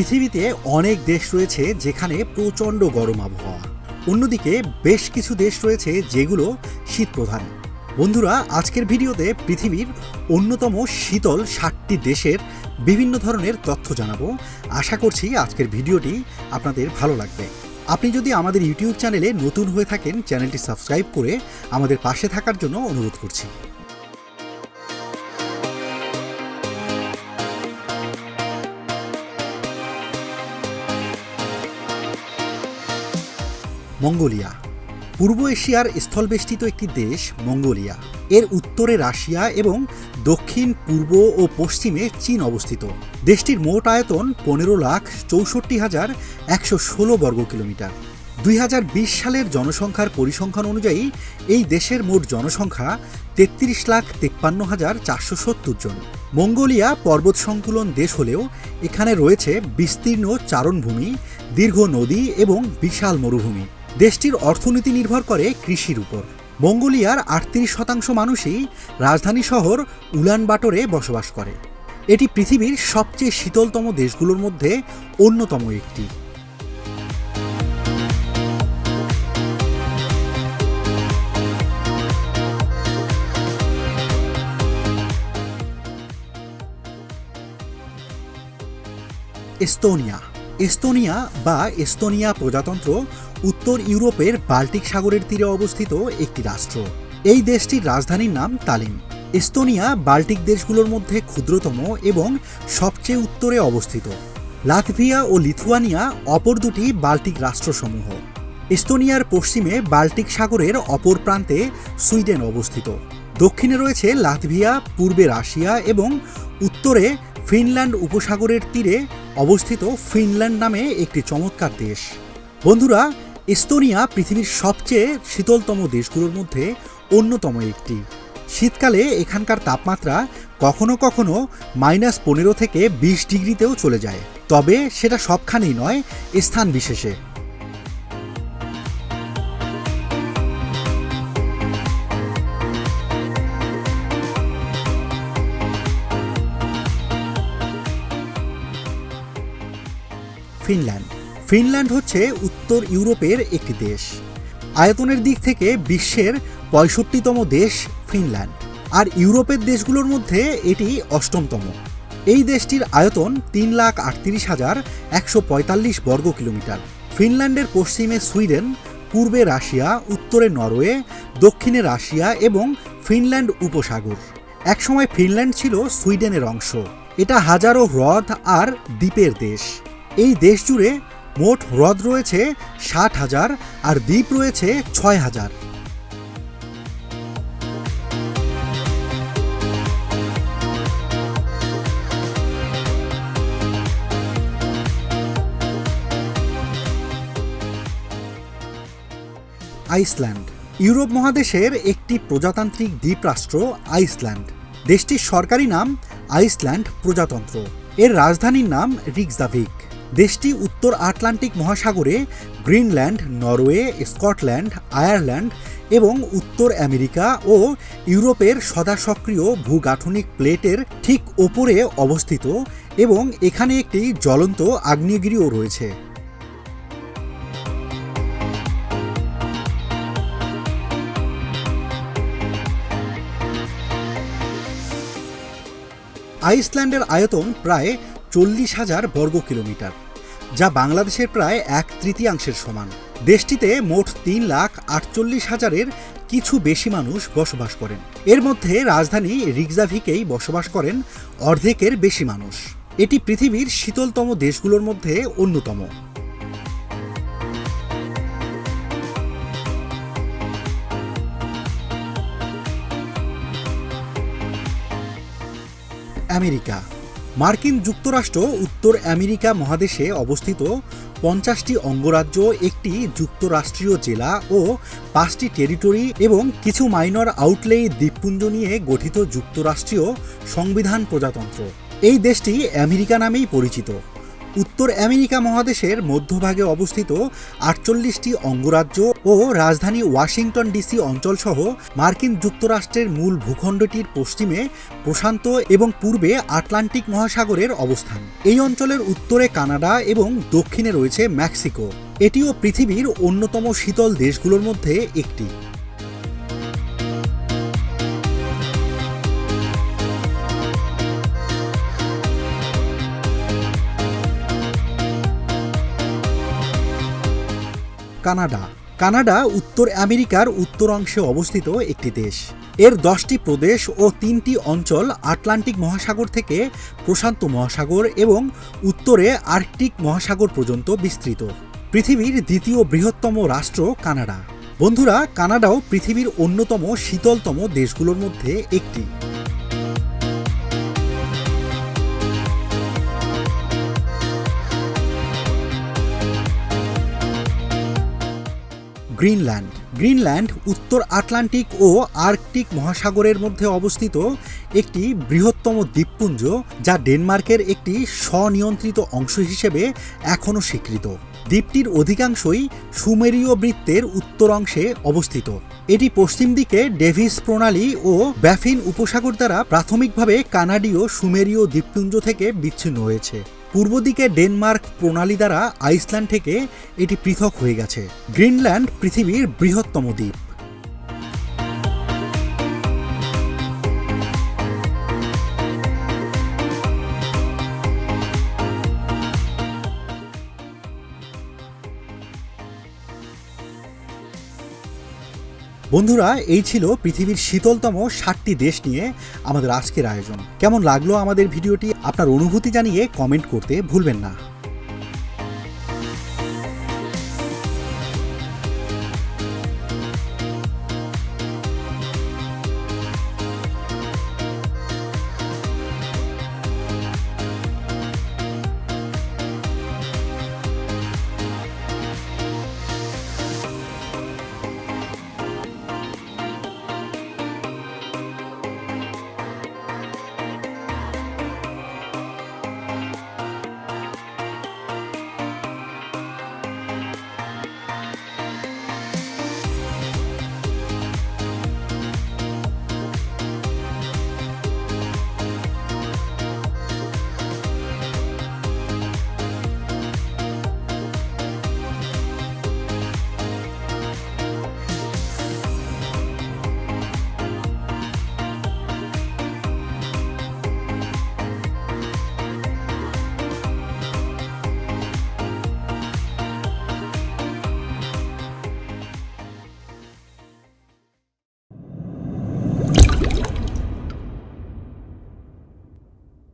পৃথিবীতে অনেক দেশ রয়েছে যেখানে প্রচণ্ড গরম আবহাওয়া। অন্যদিকে বেশ কিছু দেশ রয়েছে যেগুলো শীত প্রধান বন্ধুরা, আজকের ভিডিওতে পৃথিবীর অন্যতম শীতল ষাটটি দেশের বিভিন্ন ধরনের তথ্য জানাব। আশা করছি আজকের ভিডিওটি আপনাদের ভালো লাগবে। আপনি যদি আমাদের ইউটিউব চ্যানেলে নতুন হয়ে থাকেন, চ্যানেলটি সাবস্ক্রাইব করে আমাদের পাশে থাকার জন্য অনুরোধ করছি। মঙ্গোলিয়া। পূর্ব এশিয়ার স্থলবেষ্টিত একটি দেশ মঙ্গোলিয়া। এর উত্তরে রাশিয়া এবং দক্ষিণ, পূর্ব ও পশ্চিমে চীন অবস্থিত। দেশটির মোট আয়তন পনেরো লাখ চৌষট্টি হাজার একশো ষোলো বর্গ কিলোমিটার। দুই হাজার বিশ সালের জনসংখ্যার পরিসংখ্যান অনুযায়ী এই দেশের মোট জনসংখ্যা তেত্রিশ লাখ তেপ্পান্ন হাজার চারশো সত্তর জন। মঙ্গোলিয়া পর্বত সংকুলন দেশ হলেও এখানে রয়েছে বিস্তীর্ণ চারণভূমি, দীর্ঘ নদী এবং বিশাল মরুভূমি। দেশটির অর্থনীতি নির্ভর করে কৃষির উপর। মঙ্গোলিয়ার আটত্রিশ শতাংশ মানুষই রাজধানী শহর উলানবাটরে বসবাস করে। এটি পৃথিবীর সবচেয়ে শীতলতম দেশগুলোর মধ্যে অন্যতম একটি। এস্তোনিয়া এস্তোনিয়া বা এস্তোনিয়া প্রজাতন্ত্র উত্তর ইউরোপের বাল্টিক সাগরের তীরে অবস্থিত একটি রাষ্ট্র। এই দেশটির রাজধানীর নাম তালিম। এস্তোনিয়া বাল্টিক দেশগুলোর মধ্যে ক্ষুদ্রতম এবং সবচেয়ে উত্তরে অবস্থিত। লাতভিয়া ও লিথুয়ানিয়া অপর দুটি বাল্টিক রাষ্ট্রসমূহ। এস্তোনিয়ার পশ্চিমে বাল্টিক সাগরের অপর প্রান্তে সুইডেন অবস্থিত। দক্ষিণে রয়েছে লাতভিয়া, পূর্বে রাশিয়া এবং উত্তরে ফিনল্যান্ড উপসাগরের তীরে অবস্থিত ফিনল্যান্ড নামে একটি চমৎকার দেশ। বন্ধুরা, এস্তোনিয়া পৃথিবীর সবচেয়ে শীতলতম দেশগুলোর মধ্যে অন্যতম একটি। শীতকালে এখানকার তাপমাত্রা কখনো কখনো মাইনাস পনেরো থেকে বিশ ডিগ্রিতেও চলে যায়। তবে সেটা সবখানেই নয়, স্থান বিশেষে। ফিনল্যান্ড। ফিনল্যান্ড হচ্ছে উত্তর ইউরোপের একটি দেশ। আয়তনের দিক থেকে বিশ্বের পঁয়ষট্টিতম দেশ ফিনল্যান্ড। আর ইউরোপের দেশগুলোর মধ্যে এটি অষ্টমতম। এই দেশটির আয়তন তিন লাখ আটত্রিশ হাজার একশো পঁয়তাল্লিশ বর্গ কিলোমিটার। ফিনল্যান্ডের পশ্চিমে সুইডেন, পূর্বে রাশিয়া, উত্তরে নরওয়ে, দক্ষিণে রাশিয়া এবং ফিনল্যান্ড উপসাগর। একসময় ফিনল্যান্ড ছিল সুইডেনের অংশ। এটা হাজারো হ্রদ আর দ্বীপের দেশ। এই দেশ জুড়ে মোট হ্রদ রয়েছে ষাট হাজার আর দ্বীপ রয়েছে ছয় হাজার। আইসল্যান্ড, ইউরোপ মহাদেশের একটি প্রজাতান্ত্রিক দ্বীপরাষ্ট্র আইসল্যান্ড। দেশটির সরকারি নাম আইসল্যান্ড প্রজাতন্ত্র। এর রাজধানীর নাম রিক্সাভিক দেশটি উত্তর আটলান্টিক মহাসাগরে গ্রিনল্যান্ড, নরওয়ে, স্কটল্যান্ড, আয়ারল্যান্ড এবং উত্তর আমেরিকা ও ইউরোপের সদা সক্রিয় ভূগাঠনিক প্লেটের ঠিক ওপরে অবস্থিত এবং এখানে একটি জ্বলন্ত আগ্নেয়গিরিও রয়েছে। আইসল্যান্ডের আয়তন প্রায় চল্লিশ হাজার বর্গ কিলোমিটার যা বাংলাদেশের প্রায় এক তৃতীয়াংশের সমান। দেশটিতে মোট তিন লাখ আটচল্লিশ হাজারের কিছু বেশি মানুষ বসবাস করেন। এর মধ্যে রাজধানী রিকজাভিকেই বসবাস করেন অর্ধেকের বেশি মানুষ। এটি পৃথিবীর শীতলতম দেশগুলোর মধ্যে অন্যতম। আমেরিকা মার্কিন যুক্তরাষ্ট্র উত্তর আমেরিকা মহাদেশে অবস্থিত পঞ্চাশটি অঙ্গরাজ্য, একটি যুক্তরাষ্ট্রীয় জেলা ও পাঁচটি টেরিটরি এবং কিছু মাইনর আউটলেই দ্বীপপুঞ্জ নিয়ে গঠিত যুক্তরাষ্ট্রীয় সংবিধান প্রজাতন্ত্র। এই দেশটি আমেরিকা নামেই পরিচিত। উত্তর আমেরিকা মহাদেশের মধ্যভাগে অবস্থিত আটচল্লিশটি অঙ্গরাজ্য ও রাজধানী ওয়াশিংটন ডিসি অঞ্চলসহ মার্কিন যুক্তরাষ্ট্রের মূল ভূখণ্ডটির পশ্চিমে, প্রশান্ত এবং পূর্বে আটলান্টিক মহাসাগরের অবস্থান। এই অঞ্চলের উত্তরে কানাডা এবং দক্ষিণে রয়েছে মেক্সিকো। এটিও পৃথিবীর অন্যতম শীতল দেশগুলোর মধ্যে একটি। কানাডা। কানাডা উত্তর আমেরিকার উত্তর অংশে অবস্থিত একটি দেশ। এর দশটি প্রদেশ ও তিনটি অঞ্চল আটলান্টিক মহাসাগর থেকে প্রশান্ত মহাসাগর এবং উত্তরে আর্কটিক মহাসাগর পর্যন্ত বিস্তৃত। পৃথিবীর দ্বিতীয় বৃহত্তম রাষ্ট্র কানাডা। বন্ধুরা, কানাডাও পৃথিবীর অন্যতম শীতলতম দেশগুলোর মধ্যে একটি। গ্রিনল্যান্ড। গ্রিনল্যান্ড উত্তর আটলান্টিক ও আর্কটিক মহাসাগরের মধ্যে অবস্থিত একটি বৃহত্তম দ্বীপপুঞ্জ যা ডেনমার্কের একটি স্বনিয়ন্ত্রিত অংশ হিসেবে এখনও স্বীকৃত। দ্বীপটির অধিকাংশই সুমেরীয় বৃত্তের উত্তর অংশে অবস্থিত। এটি পশ্চিম দিকে ডেভিস প্রণালী ও ব্যাফিন উপসাগর দ্বারা প্রাথমিকভাবে কানাডীয় সুমেরীয় দ্বীপপুঞ্জ থেকে বিচ্ছিন্ন হয়েছে। পূর্ব দিকে ডেনমার্ক প্রণালী দ্বারা আইসল্যান্ড থেকে এটি পৃথক হয়ে গেছে। গ্রিনল্যান্ড পৃথিবীর বৃহত্তম দ্বীপ। বন্ধুরা, এই ছিল পৃথিবীর শীতলতম ষাটটি দেশ নিয়ে আমাদের আজকের আয়োজন। কেমন লাগল আমাদের ভিডিওটি? আপনার অনুভূতি জানিয়ে কমেন্ট করতে ভুলবেন না।